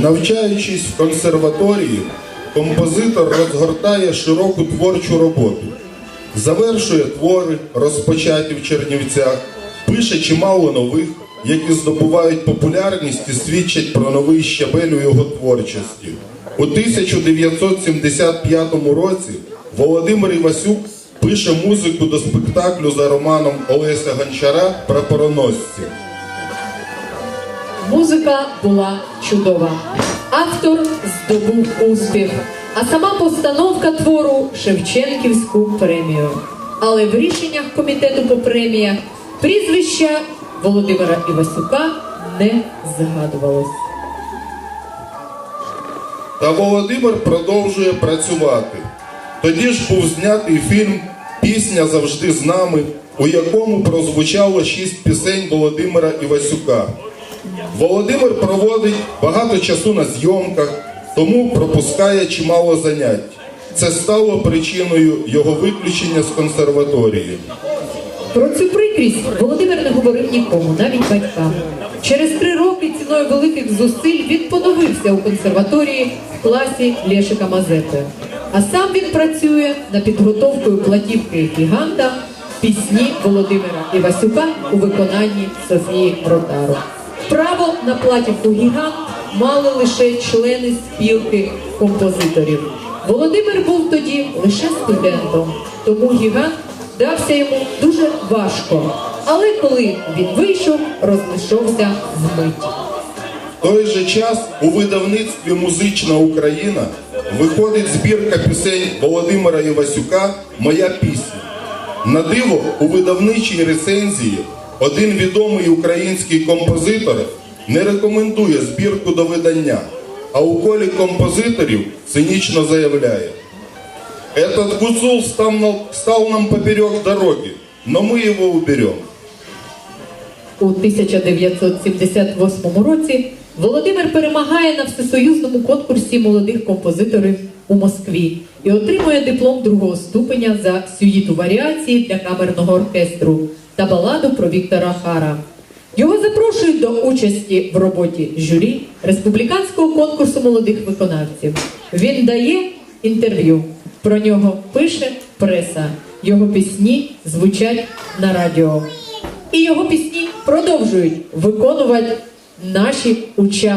Навчаючись в консерваторії, композитор розгортає широку творчу роботу, завершує твори, розпочаті в Чернівцях, пише чимало нових, які здобувають популярність і свідчать про новий щабель у його творчості. У 1975 році Володимир Івасюк пише музику до спектаклю за романом Олеся Гончара Прапороносці. Музика була чудова. Автор здобув успіх, а сама постановка твору Шевченківську премію. Але в рішеннях комітету по преміях прізвища Володимира Івасюка не згадувалось. Та Володимир продовжує працювати. Тоді ж був знятий фільм Пісня завжди з нами, у якому прозвучало шість пісень Володимира Івасюка. Володимир проводить багато часу на зйомках, тому пропускає чимало занять. Це стало причиною його виключення з консерваторії. Про цю прикрість Володимир не говорив нікому, навіть батькам. Через три роки ціною великих зусиль він поновився у консерваторії в класі Лешика Мазепи. А сам він працює над підготовкою платівки гіганта пісні Володимира Івасюка у виконанні Софії Ротару. Право на платівку гігант мали лише члени спілки композиторів. Володимир був тоді лише студентом, тому гігант дався йому дуже важко. Але коли він вийшов, розлишовся вмить. В той же час у видавництві Музична Україна виходить збірка пісень Володимира Івасюка Моя пісня. На диво у видавничій рецензії один відомий український композитор не рекомендує збірку до видання, а у колі композиторів цинічно заявляє: Этот гуцул стал нам, поперек дороги, но мы его уберем. У 1978 році Володимир перемагає на всесоюзному конкурсі молодих композиторів у Москві і отримує диплом другого ступеня за сюїту варіації для камерного оркестру та баладу про Віктора Хара. Його запрошують до участі в роботі журі республіканського конкурсу молодих виконавців. Він дає інтерв'ю. Про нього пише преса. Його пісні звучать на радіо. І його пісні продовжують виконувати наші учасники.